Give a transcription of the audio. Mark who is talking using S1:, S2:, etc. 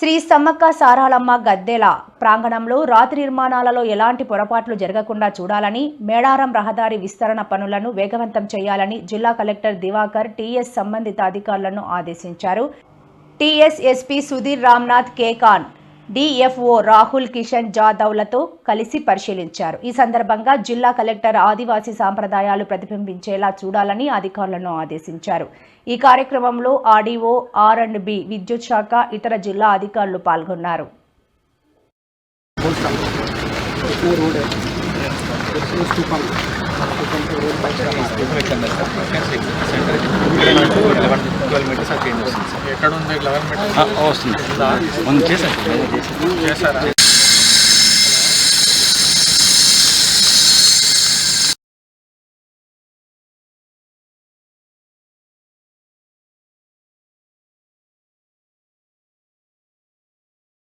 S1: శ్రీ సమ్మక్క సారాలమ్మ గద్దెల ప్రాంగణంలో రాత్రి నిర్మాణాలలో ఎలాంటి పొరపాట్లు జరగకుండా చూడాలని మేడారం రహదారి విస్తరణ పనులను వేగవంతం చేయాలని జిల్లా కలెక్టర్ దివాకర్ టీఎస్ సంబంధిత అధికారులను ఆదేశించారు. టీఎస్ఎస్పీ సుధీర్ రామ్నాథ్ కేకాన్ డిఎఫ్ఓ రాహుల్ కిషన్ జాదవ్లతో కలిసి పరిశీలించారు. ఈ సందర్భంగా జిల్లా కలెక్టర్ ఆదివాసీ సాంప్రదాయాలు ప్రతిబింబించేలా చూడాలని అధికారులను ఆదేశించారు. ఈ కార్యక్రమంలో ఆర్డీఓ ఆర్ అండ్ బి విద్యుత్ శాఖ ఇతర జిల్లా అధికారులు పాల్గొన్నారు.
S2: సెంటర్ గవర్నమెంట్ సార్ చేంజ్
S3: ఎక్కడ ఉంది? గవర్నమెంట్
S4: వస్తుంది. చేశారు
S3: చేశారా?